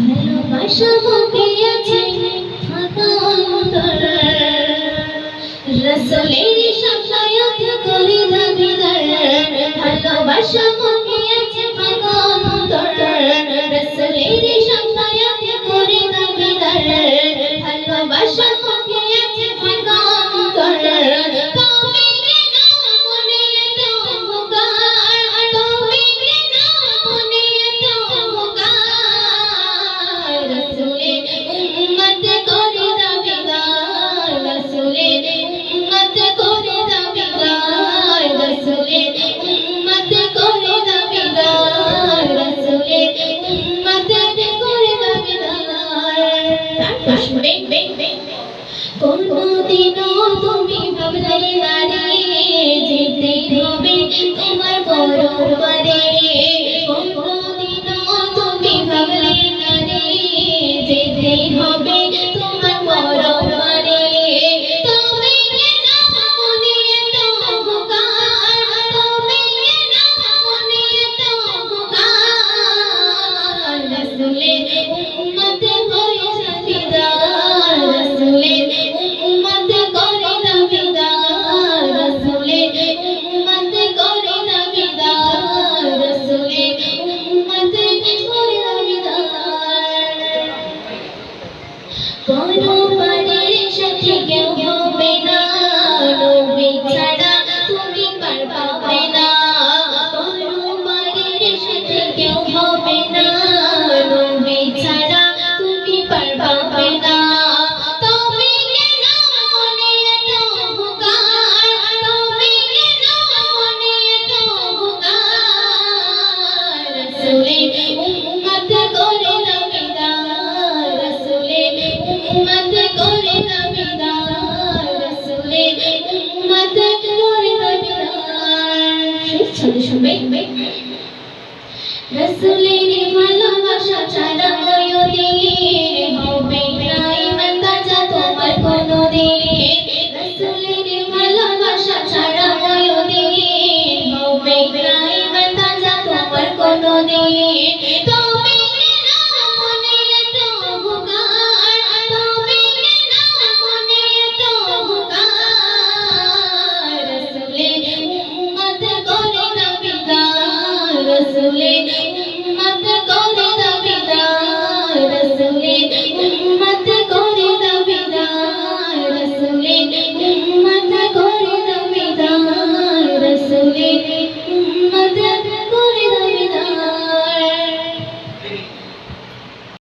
ভালোবাসা বুকে আছে ফাঁকা অন্তরা। রসলের সাফায়াত করে দাবি দাঁড়ান ভালোবাসা কোনদিনও তুমি ভাবলে না রে যেতে Có? শুনে শুনে রসুলের ভালোবাসা ছাড়া Absolutely.